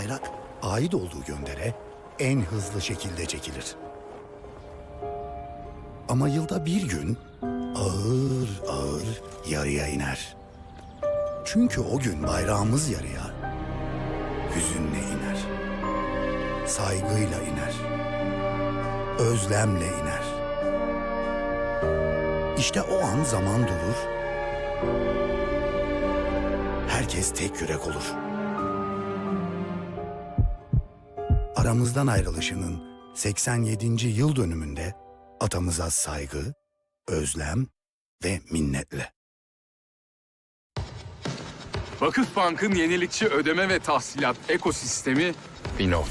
bayrak ait olduğu göndere en hızlı şekilde çekilir. Ama yılda bir gün ağır ağır yarıya iner. Çünkü o gün bayrağımız yarıya hüzünle iner. Saygıyla iner. Özlemle iner. İşte o an zaman durur. Herkes tek yürek olur. Aramızdan ayrılışının 87. yıl dönümünde atamıza saygı, özlem ve minnetle. Vakıfbank'ın yenilikçi ödeme ve tahsilat ekosistemi Vinov.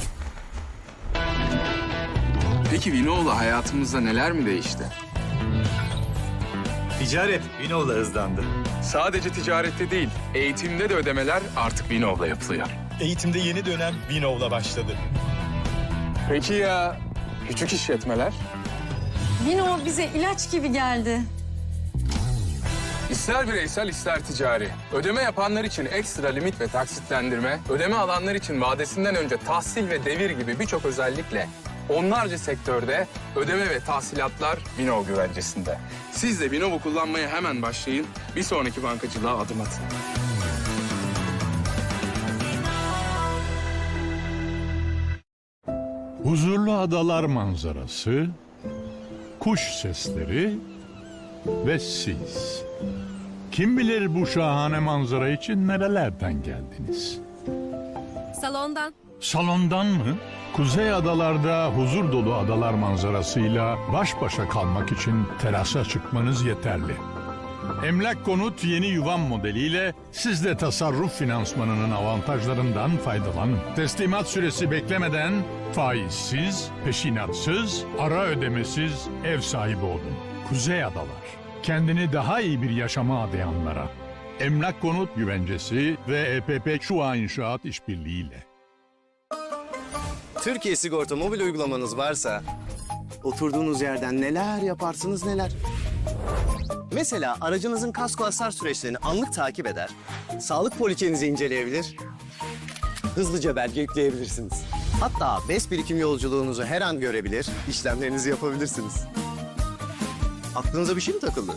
Peki Vinov'la hayatımızda neler mi değişti? Ticaret Vinov'la hızlandı. Sadece ticarette değil, eğitimde de ödemeler artık Vinov'la yapılıyor. Eğitimde yeni dönem Vinov'la başladı. Peki ya küçük işletmeler? Yine o bize ilaç gibi geldi. İster bireysel ister ticari. Ödeme yapanlar için ekstra limit ve taksitlendirme, ödeme alanlar için vadesinden önce tahsil ve devir gibi birçok özellikle onlarca sektörde ödeme ve tahsilatlar Vinov güvencesinde. Siz de Vinov'u kullanmaya hemen başlayın. Bir sonraki bankacılığa adım atın. Huzurlu adalar manzarası, kuş sesleri ve siz. Kim bilir bu şahane manzara için nerelerden geldiniz? Salondan. Salondan mı? Kuzey adalarda huzur dolu adalar manzarasıyla baş başa kalmak için terasa çıkmanız yeterli. Emlak Konut yeni yuvan modeliyle siz de tasarruf finansmanının avantajlarından faydalanın. Teslimat süresi beklemeden faizsiz, peşinatsız, ara ödemesiz ev sahibi olun. Kuzey Adalar. Kendini daha iyi bir yaşama adayanlara. Emlak Konut Güvencesi ve EPP Çuha İnşaat İşbirliğiyle. Türkiye Sigorta mobil uygulamanız varsa oturduğunuz yerden neler yaparsınız neler. Mesela aracınızın kasko hasar süreçlerini anlık takip eder, sağlık poliçenizi inceleyebilir, hızlıca belge yükleyebilirsiniz. Hatta BES birikim yolculuğunuzu her an görebilir, işlemlerinizi yapabilirsiniz. Aklınıza bir şey mi takıldı?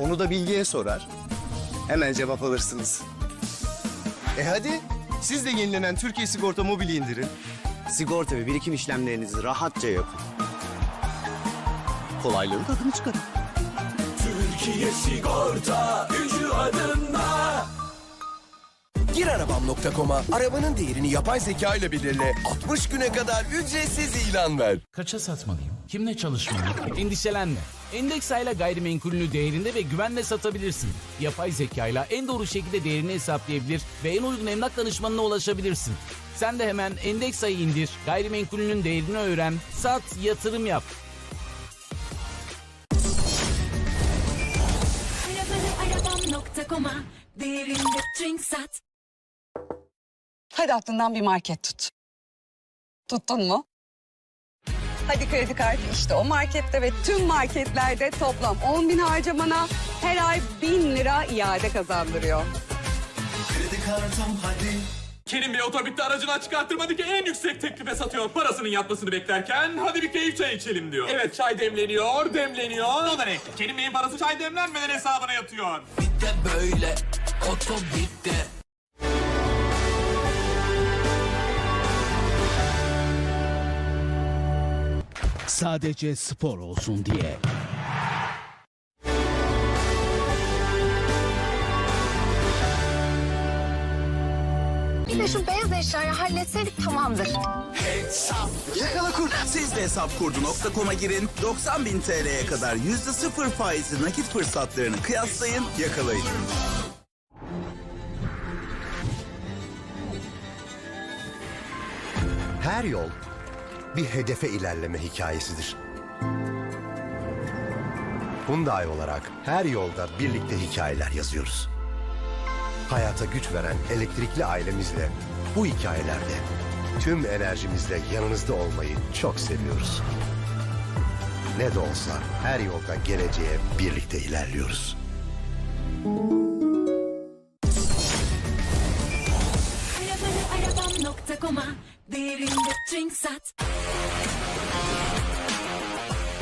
Onu da bilgiye sorar, hemen cevap alırsınız. E hadi siz de yenilenen Türkiye Sigorta Mobil'i indirin. Sigorta ve birikim işlemlerinizi rahatça yapın. Kolaylığın tadını çıkarın. Gir arabam.com'a arabanın değerini yapay zeka ile belirle. 60 güne kadar ücretsiz ilan ver. Kaça satmalıyım? Kimle çalışmalıyım? Endişelenme. Endeksa ile gayrimenkulünü değerinde ve güvenle satabilirsin. Yapay zeka ile en doğru şekilde değerini hesaplayabilir ve en uygun emlak danışmanına ulaşabilirsin. Sen de hemen Endeksa'yı indir, gayrimenkulünün değerini öğren, sat, yatırım yap. Değerinde drink sat. Hadi aklından bir market tut. Tuttun mu? Hadi kredi kartı işte o markette ve tüm marketlerde toplam 10 bin harcamana her ay 1000 lira iade kazandırıyor. Kerim Bey otobitte aracını açık arttırmadı ki en yüksek teklife satıyor. Parasının yatmasını beklerken hadi bir keyif çay içelim diyor. Evet çay demleniyor, demleniyor. O da ne? Kerim Bey'in parası çay demlenmeden hesabına yatıyor. böyle otobitte. Sadece spor olsun diye. De şu beyaz eşyayı halletseydik tamamdır. Yakala kur. Siz de hesapkurdu.com'a girin. 90 bin TL'ye kadar yüzde sıfır faizli nakit fırsatlarını kıyaslayın, yakalayın. Her yol bir hedefe ilerleme hikayesidir. Hyundai olarak her yolda birlikte hikayeler yazıyoruz hayata güç veren elektrikli ailemizle bu hikayelerde tüm enerjimizle yanınızda olmayı çok seviyoruz. Ne de olsa her yolda geleceğe birlikte ilerliyoruz. Arabanı arabam.com'a değerinde drink sat.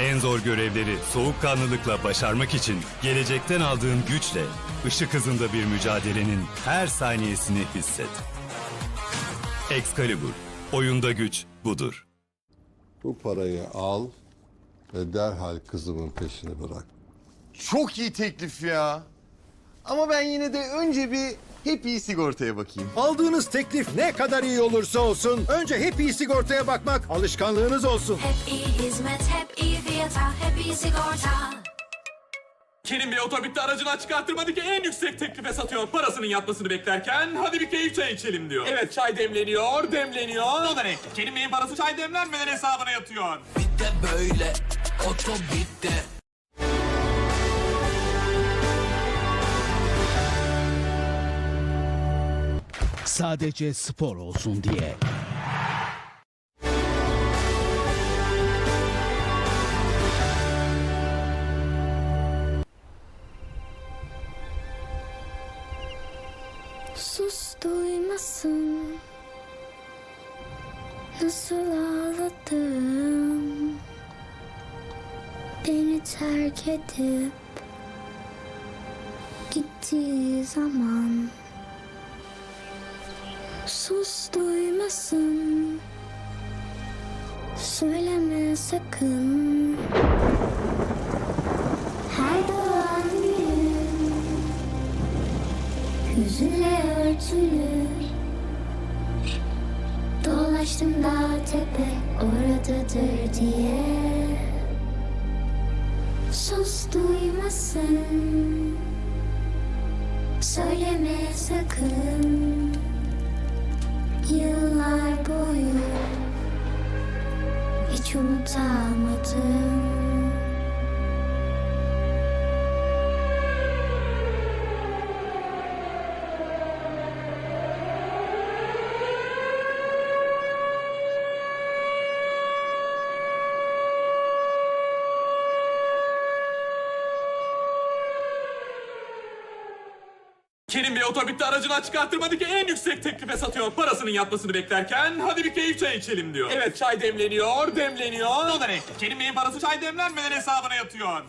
En zor görevleri soğukkanlılıkla başarmak için gelecekten aldığın güçle ışık hızında bir mücadelenin her saniyesini hisset. Excalibur. Oyunda güç budur. Bu parayı al ve derhal kızımın peşini bırak. Çok iyi teklif ya. Ama ben yine de önce bir hep iyi sigortaya bakayım. Aldığınız teklif ne kadar iyi olursa olsun önce hep iyi sigortaya bakmak alışkanlığınız olsun. Hep iyi hizmet, hep iyi fiyata, hep iyi sigorta. Kerim Bey otobitte aracını açık arttırmadaki en yüksek teklife satıyor. Parasının yatmasını beklerken hadi bir keyif çay içelim diyor. Evet çay demleniyor, demleniyor. O da ne? Kerim Bey'in parası çay demlenmeden hesabına yatıyor. Sadece spor olsun diye. Sus duymasın Nasıl ağladım Beni terk edip Gittiği zaman Sus duymasın. Söyleme sakın. Her doğan gün Hüzünle örtülü Dolaştım dağ tepe oradadır diye. Sus duymasın. Söyleme sakın Yıllar boyu Hiç unutamadım Kerim Bey otobitte aracını açık arttırmadaki en yüksek teklife satıyor. Parasının yatmasını beklerken hadi bir keyif çay içelim diyor. Evet çay demleniyor, demleniyor. O da ne? Kerim Bey'in parası çay demlenmeden hesabına yatıyor.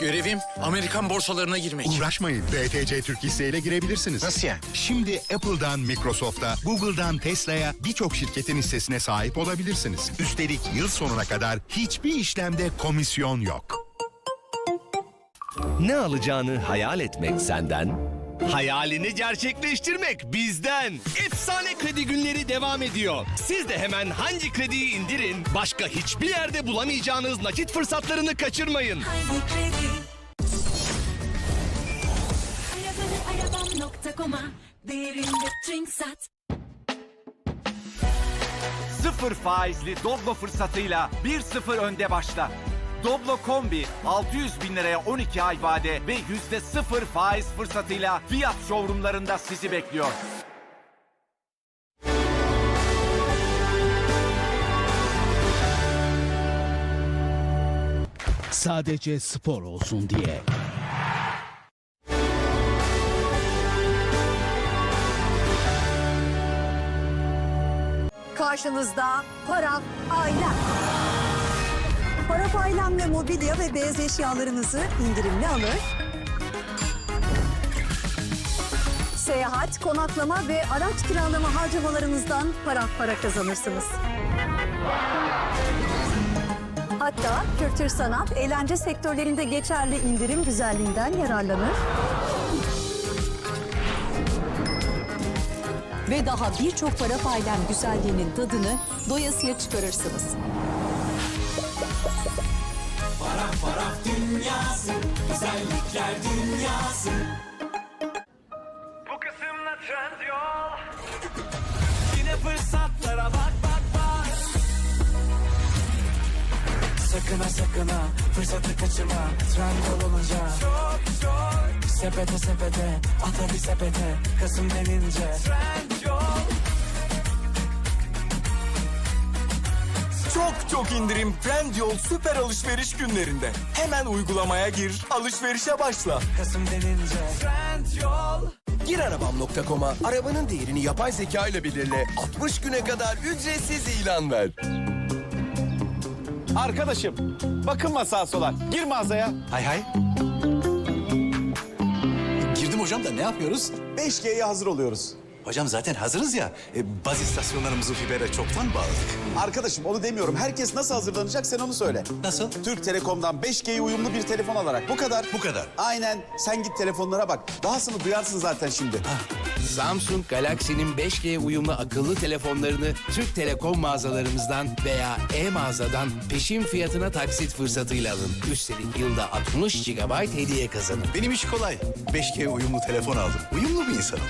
Görevim Amerikan borsalarına girmek. Uğraşmayın. BTC Türk hisseyle girebilirsiniz. Nasıl yani? Şimdi Apple'dan Microsoft'a, Google'dan Tesla'ya birçok şirketin hissesine sahip olabilirsiniz. Üstelik yıl sonuna kadar hiçbir işlemde komisyon yok. Ne alacağını hayal etmek senden, hayalini gerçekleştirmek bizden. Efsane kredi günleri devam ediyor. Siz de hemen hangi krediyi indirin, başka hiçbir yerde bulamayacağınız nakit fırsatlarını kaçırmayın. Hangi kredi? Değerinde sat. Sıfır faizli Doblo fırsatıyla 1-0 önde başla. Doblo Kombi 600 bin liraya 12 ay vade ve yüzde sıfır faiz fırsatıyla fiyat showroomlarında sizi bekliyor. Sadece spor olsun diye. Karşınızda Paraf Ailem. Paraf Ailem'le mobilya ve beyaz eşyalarınızı indirimli alır. Seyahat, konaklama ve araç kiralama harcamalarınızdan para para kazanırsınız. Hatta kültür, sanat, eğlence sektörlerinde geçerli indirim güzelliğinden yararlanır. Ve daha birçok para ailem güzelliğinin tadını doyasıya çıkarırsınız. Bu kısımda trend yol. Yine fırsatlara bak bak bak. Sakın ha sakın ha fırsatı kaçırma. Trend yol olunca. Çok çok. Sepete sepete ata bir sepete. Kasım denince. Trend Çok indirim Trendyol süper alışveriş günlerinde. Hemen uygulamaya gir, alışverişe başla. Kasım denince. Trend yol. Gir arabam.com'a arabanın değerini yapay zeka ile belirle. 60 güne kadar ücretsiz ilan ver. Arkadaşım bakınma sağa sola. Gir mağazaya. Hay hay. Girdim hocam da ne yapıyoruz? 5G'ye hazır oluyoruz. Hocam zaten hazırız ya. E, baz istasyonlarımızı fibere çoktan bağladık. Arkadaşım onu demiyorum. Herkes nasıl hazırlanacak sen onu söyle. Nasıl? Türk Telekom'dan 5G'ye uyumlu bir telefon alarak. Bu kadar. Bu kadar. Aynen. Sen git telefonlara bak. Dahasını duyarsın zaten şimdi. Samsung Galaxy'nin 5G uyumlu akıllı telefonlarını Türk Telekom mağazalarımızdan veya e-mağazadan peşin fiyatına taksit fırsatıyla alın. Üstelik yılda 60 GB hediye kazanın. Benim iş kolay. 5G uyumlu telefon aldım. Uyumlu bir insanım.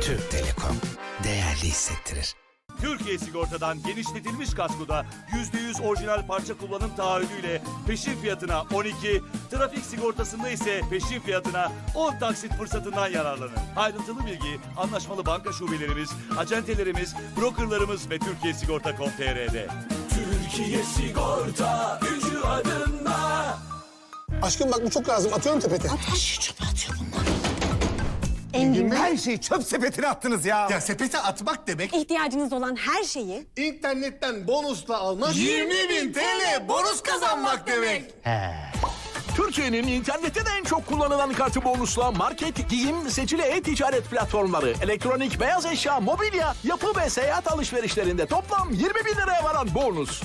Türk Telekom değerli hissettirir. Türkiye Sigorta'dan genişletilmiş kaskoda %100 orijinal parça kullanım taahhüdüyle peşin fiyatına 12, trafik sigortasında ise peşin fiyatına 10 taksit fırsatından yararlanın. Ayrıntılı bilgi anlaşmalı banka şubelerimiz, acentelerimiz, brokerlarımız ve Türkiye Sigorta.com.tr'de. Türkiye Sigorta gücü adında. Aşkım bak bu çok lazım. Atıyorum sepete. Engin Bey, Her şeyi çöp sepetine attınız ya. Ya sepete atmak demek ihtiyacınız olan her şeyi İnternetten bonusla almak. 20 bin TL bonus kazanmak demek. Türkiye'nin internette de en çok kullanılan kartı bonusla market, giyim, seçili e-ticaret platformları, elektronik, beyaz eşya, mobilya, yapı ve seyahat alışverişlerinde toplam 20 bin liraya varan bonus.